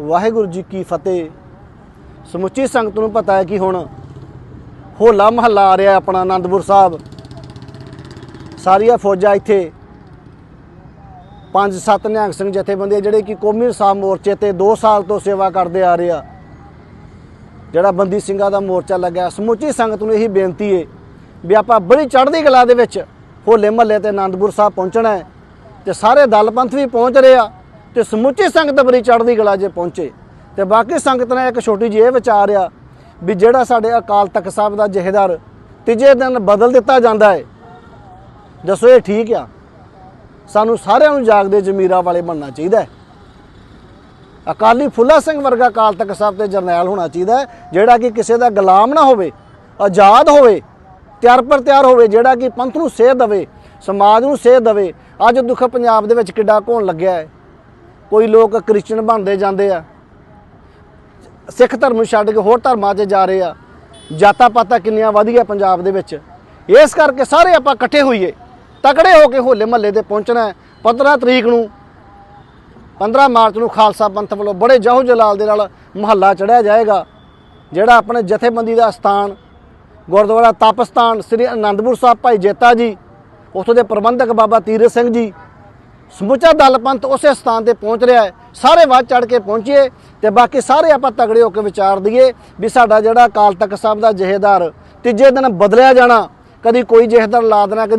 ਵਾਹਿਗੁਰੂ ਜੀ ਕੀ ਫਤਿਹ। ਸਮੁੱਚੀ ਸੰਗਤ ਨੂੰ ਪਤਾ ਹੈ ਕਿ ਹੁਣ ਹੋਲਾ ਮਹੱਲਾ ਆ ਰਿਹਾ ਆਪਣਾ ਆਨੰਦਪੁਰ ਸਾਹਿਬ। ਸਾਰੀਆਂ ਫੌਜਾਂ ਇੱਥੇ ਪੰਜ ਸੱਤ ਨਿਹੰਗ ਸਿੰਘ ਜਥੇਬੰਦੀਆਂ ਜਿਹੜੇ ਕਿ ਕੌਮੀ ਇਨਸਾਫ ਮੋਰਚੇ ਤੇ 2 ਸਾਲ ਤੋਂ ਸੇਵਾ ਕਰਦੇ ਆ ਰਹੇ ਆ। ਜਿਹੜਾ ਬੰਦੀ ਸਿੰਘਾਂ ਦਾ ਮੋਰਚਾ ਲੱਗਿਆ। ਸਮੁੱਚੀ ਸੰਗਤ ਨੂੰ ਇਹੀ ਬੇਨਤੀ ਹੈ ਵੀ ਆਪਾਂ ਬੜੀ ਚੜ੍ਹਦੀ ਕਲਾ ਦੇ ਵਿੱਚ ਹੋਲੇ ਮਹੱਲੇ ਤੇ ਆਨੰਦਪੁਰ ਸਾਹਿਬ ਪਹੁੰਚਣਾ ਹੈ ਤੇ ਸਾਰੇ ਦਲ ਪੰਥ ਵੀ ਪਹੁੰਚ ਰਹੇ ਆ। ਤੇ ਸਮੁੱਚੀ ਸੰਗਤ ਬੜੀ ਚੜ੍ਹਦੀ ਕਲਾ 'ਚ ਪਹੁੰਚੇ। ਤੇ ਬਾਕੀ ਸੰਗਤ ਨੇ ਇੱਕ ਛੋਟੀ ਜਿਹੀ ਇਹ ਵਿਚਾਰ ਆ ਵੀ ਜਿਹੜਾ ਸਾਡੇ ਅਕਾਲ ਤਖਤ ਸਾਹਿਬ ਦਾ ਜਹੇਦਾਰ ਤੀਜੇ ਦਿਨ ਬਦਲ ਦਿੱਤਾ ਜਾਂਦਾ ਹੈ ਦੱਸੋ ਇਹ ਠੀਕ ਆ? ਸਾਨੂੰ ਸਾਰਿਆਂ ਨੂੰ ਜਾਗਦੇ ਜ਼ਮੀਰਾਂ ਵਾਲੇ ਬਣਨਾ ਚਾਹੀਦਾ ਹੈ ਅਕਾਲੀ ਫੁੱਲਾ ਸਿੰਘ ਵਰਗਾ ਅਕਾਲ ਤਖਤ ਸਾਹਿਬ ਤੇ ਜਰਨੈਲ ਹੋਣਾ ਚਾਹੀਦਾ ਜਿਹੜਾ ਕਿ ਕਿਸੇ ਦਾ ਗੁਲਾਮ ਨਾ ਹੋਵੇ, ਆਜ਼ਾਦ ਹੋਵੇ, ਤਿਆਰ ਪਰ ਤਿਆਰ ਹੋਵੇ, ਜਿਹੜਾ ਕਿ ਪੰਥ ਨੂੰ ਸੇਧ ਦੇਵੇ, ਸਮਾਜ ਨੂੰ ਸੇਧ ਦੇਵੇ। ਅੱਜ ਦੁੱਖ ਪੰਜਾਬ ਦੇ ਵਿੱਚ ਕਿੱਡਾ ਘੋਣ ਲੱਗਿਆ ਹੈ ਕੋਈ ਲੋਕ ਕ੍ਰਿਸਚੀਅਨ ਬਣਦੇ ਜਾਂਦੇ ਆ। ਸਿੱਖ ਧਰਮ ਨੂੰ ਛੱਡ ਕੇ ਹੋਰ ਧਰਮਾਂ 'ਚ ਜਾ ਰਹੇ ਆ। ਜਾਤਾਂ ਪਾਤਾਂ ਕਿੰਨੀਆਂ ਵਧੀਆ ਪੰਜਾਬ ਦੇ ਵਿੱਚ। ਇਸ ਕਰਕੇ ਸਾਰੇ ਆਪਾਂ ਇਕੱਠੇ ਹੋਈਏ। ਤਕੜੇ ਹੋ ਕੇ ਹੋਲੇ ਮਹੱਲੇ ਤੇ ਪਹੁੰਚਣਾ ਹੈ। 15 ਤਰੀਕ ਨੂੰ 15 ਮਾਰਚ ਨੂੰ ਖਾਲਸਾ ਪੰਥ ਵੱਲੋਂ ਬੜੇ ਜਹੋ ਜਲਾਲ ਦੇ ਨਾਲ ਮਹੱਲਾ ਚੜਿਆ ਜਾਏਗਾ। ਜਿਹੜਾ ਆਪਣੇ ਜਥੇਬੰਦੀ ਦਾ ਸਥਾਨ, ਗੁਰਦੁਆਰਾ ਤਪਸਥਾਨ ਸ੍ਰੀ ਅਨੰਦਪੁਰ ਸਾਹਿਬ ਭਾਈ ਜੇਤਾ ਜੀ, ਉੱਥੋਂ ਦੇ ਪ੍ਰਬੰਧਕ ਬਾਬਾ ਤੀਰਥ ਸਿੰਘ ਜੀ ਸਮੁੱਚਾ ਦਲ ਪੰਥ ਉਸੇ ਸਥਾਨ ਤੇ ਪਹੁੰਚ ਰਿਹਾ ਹੈ। ਸਾਰੇ ਵੱਧ ਚੜ ਕੇ ਪਹੁੰਚੀਏ ਤੇ ਬਾਕੀ ਸਾਰੇ ਆਪਾਂ ਤਗੜੇ ਹੋ ਕੇ ਵਿਚਾਰ ਦਈਏ ਵੀ ਸਾਡਾ ਜਿਹੜਾ ਅਕਾਲ ਤਖਤ ਸਾਹਿਬ ਦਾ ਜਹੇਦਾਰ ਤੀਜੇ ਦਿਨ ਬਦਲਿਆ ਜਾਣਾ, ਕਦੀ ਕੋਈ ਜਹੇਦਾਰ ਲਾ ਦੇਣਾ ਕਦੀ